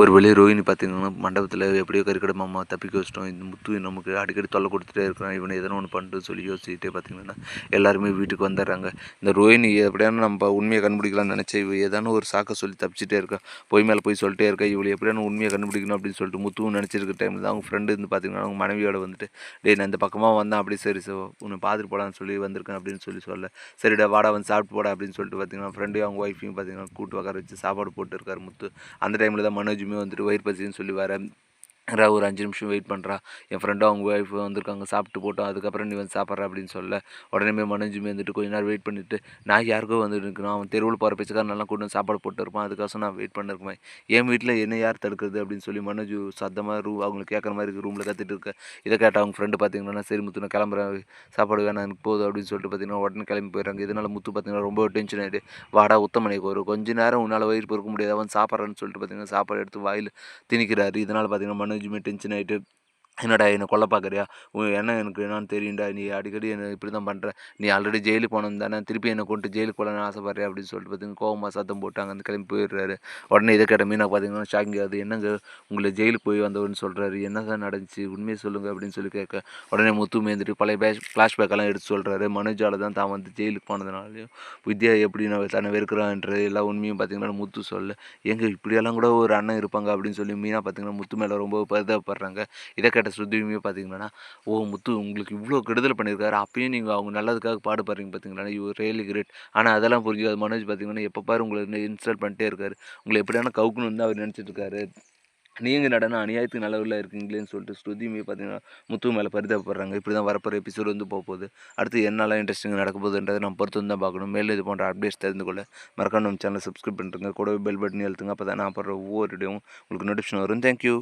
ஒரு வழி ரோஹிணி பார்த்தீங்கன்னா மண்டபத்தில் எப்படியோ கறிக்கடை மாமா தப்பிக்க வச்சிட்டோம். இந்த முத்து நமக்கு அடிக்கடி தொல்லை கொடுத்துட்டே இருக்கிறான். இவனை எதனா ஒன்று பண்ணிட்டு சொல்லி யோசிச்சுட்டே பார்த்தீங்கன்னா எல்லாருமே வீட்டுக்கு வந்துடுறாங்க. இந்த ரோஹிணி எப்படியான நம்ம உண்மையை கண்டுபிடிக்கலாம்னு நினச்சா இவ ஏதான ஒரு சாக்கை சொல்லி தப்பிச்சிட்டே இருக்கா. பொய் மேலே போய் சொல்லிட்டே இருக்கா. இவளை எப்படியான உண்மையை கண்டுபிடிக்கணும் அப்படின்னு சொல்லிட்டு முத்துவும் நினச்சிருக்க டைமில் தான் அவங்க ஃப்ரெண்டு வந்து பார்த்தீங்கன்னா அவங்க மனைவியோட வந்துட்டு டே நான் இந்த பக்கமாக வந்தேன் அப்படி சரி சார் உன்னை பார்த்துட்டு போகலான்னு சொல்லி வந்திருக்கேன் அப்படின்னு சொல்லி சொல்ல. சரிடா வாடா வந்து சாப்பிட்டு போடா அப்படின்னு சொல்லிட்டு பார்த்தீங்கன்னா ஃப்ரெண்டையும் அவங்க ஒய்ஃபையும் பார்த்தீங்கன்னா கூட்டு உட்கார வச்சு சாப்பாடு போட்டு இருக்காரு முத்து. அந்த டைமில் தான் மனோஜ் மனோஜுமே வந்துட்டு வயிறு பசின்னு சொல்லி வர ரா ஒரு அஞ்சு நிமிஷம் வெயிட் பண்ணுறா என் ஃப்ரெண்டும் அவங்க ஒய்ஃப் வந்திருக்காங்க சாப்பிட்டு போட்டோம். அதுக்கப்புறம் நீ வந்து சாப்பிட்ற அப்படின்னு சொல்ல. உடனே மனோஜுமே வந்துட்டு கொஞ்ச நேரம் வெயிட் பண்ணிட்டு நான் யாருக்கோ வந்துட்டு இருக்கணும். அவன் தெருவில் போகிற பிச்சைக்காரன் நல்லா கொண்டு வந்து சாப்பாடு போட்டு இருப்பான். அதுக்காக நான் வெயிட் பண்ணிருக்கேன். என் வீட்டில் என்ன யார் தடுக்கிறது அப்படின்னு சொல்லி மனோஜ் சத்தமாக ரூ அவங்களுக்கு கேட்குற மாதிரி ரூமில் கற்றுட்டு இருக்க. இதை கேட்டால் அவங்க ஃப்ரெண்டு பார்த்தீங்கன்னா சரி முத்து நான் கிளம்புறேன். சாப்பாடு வேணாம் எனக்கு போதும். அப்படின்னு சொல்லிட்டு பார்த்தீங்கன்னா உடனே கிளம்பி போயிடுறாங்க. இதனால் முத்து பார்த்தீங்கன்னா ரொம்ப டென்ஷன் ஆகிட்டு வாடா உத்தமனைக்கு ஒரு கொஞ்ச நேரம் உன்னால் வயிறு பொறுக்க முடியாது. அவன் சாப்பிட்றான்னு சொல்லிட்டு பார்த்தீங்கன்னா சாப்பாடு எடுத்து வாயில் திணிக்கிறாரு. இதனால் பார்த்தீங்கன்னா மனோஜுமே டென்ஷன் ஆகிட்டு என்னடா என்னை கொல்ல பார்க்குறியா? என்ன எனக்கு என்னன்னு தெரியும்டா நீ அடிக்கடி என்ன இப்படி தான் பண்ணுற நீ ஆல்ரெடி ஜெயிலுக்கு போனது தானே திருப்பி என்னை கொண்டு ஜெயிலுக்கு போகலான்னு ஆசைப்படுறியா அப்படின்னு சொல்லிட்டு பார்த்தீங்கன்னா கோவமாக சத்தம் போட்டாங்க. அந்த கிளம்பி போயிடுறாரு. உடனே இதை கேட்ட மீனா பார்த்தீங்கன்னா ஷாக்கிங் ஆகுது என்னங்க உங்களை ஜெயிலுக்கு போய் வந்தவன்னு சொல்கிறாரு என்னங்க நடந்துச்சு? உண்மையை சொல்லுங்கள் அப்படின்னு சொல்லி கேட்க உடனே முத்து மேந்துட்டு பழைய பேஷ் ஃப்ளாஷ்பேக்கெல்லாம் எடுத்து சொல்கிறாரு மனுஜால தான் தான் வந்து ஜெயிலுக்கு போனதுனாலையும் வித்யா எப்படி நான் தன்னை வெறுக்கிறான்ன்ற எல்லா உண்மையும் பார்த்தீங்கன்னா முத்து சொல்ல. எங்கள் இப்படியெல்லாம் கூட ஒரு அண்ணன் இருப்பாங்க அப்படின்னு சொல்லி மீனா பார்த்தீங்கன்னா முத்து மேலே ரொம்ப பரிதாபப்படுறாங்க. இதை கேட்ட ஸ்ருதியுமே பார்த்தீங்கன்னா ஓ முத்து உங்களுக்கு இவ்வளோ கெடுதல் பண்ணியிருக்காரு அப்பயும் நீங்கள் அவங்க நல்லதுக்காக பாடுபடுறீங்க பார்த்தீங்களா யூ ரியலி கிரேட் ஆனால் அதெல்லாம் புரிஞ்சுக்காது. மனோஜ் பார்த்தீங்கன்னா எப்போ பாரு உங்களை இன்ஸ்டால் பண்ணிட்டே இருக்காரு. உங்களை எப்படியான கவுக்குன்னு தான் அவர் நினச்சிட்டு இருக்காரு. நீங்கள் நடனம் அநியாயத்துக்கு நல்லவில் இருக்கீங்களேன்னு சொல்லிட்டு ஸ்ருதியுமே பார்த்தீங்கன்னா முத்து மேலே பரிதாபப்படுறாங்க. இப்படி தான் வரப்போகிற எபிசோடு வந்து போக போகுது. அடுத்து என்னெல்லாம் இன்ட்ரெஸ்டிங் நடக்க போகுதுன்றதை நம்ம பொறுத்து வந்து தான் பார்க்கணும். மேலே இது போன்ற அப்டேட்ஸ் தெரிந்து கொள்ள மறக்காம நம்ம சேனலை சப்ஸ்கிரைப் பண்ணுறங்க கூடவே பெல் பட்டன் எழுத்துங்க அப்போ தான் நான் போடுற ஒவ்வொரு வீடியோவும் உங்களுக்கு நோட்டிஃபிகேஷன் வரும். தேங்க்யூ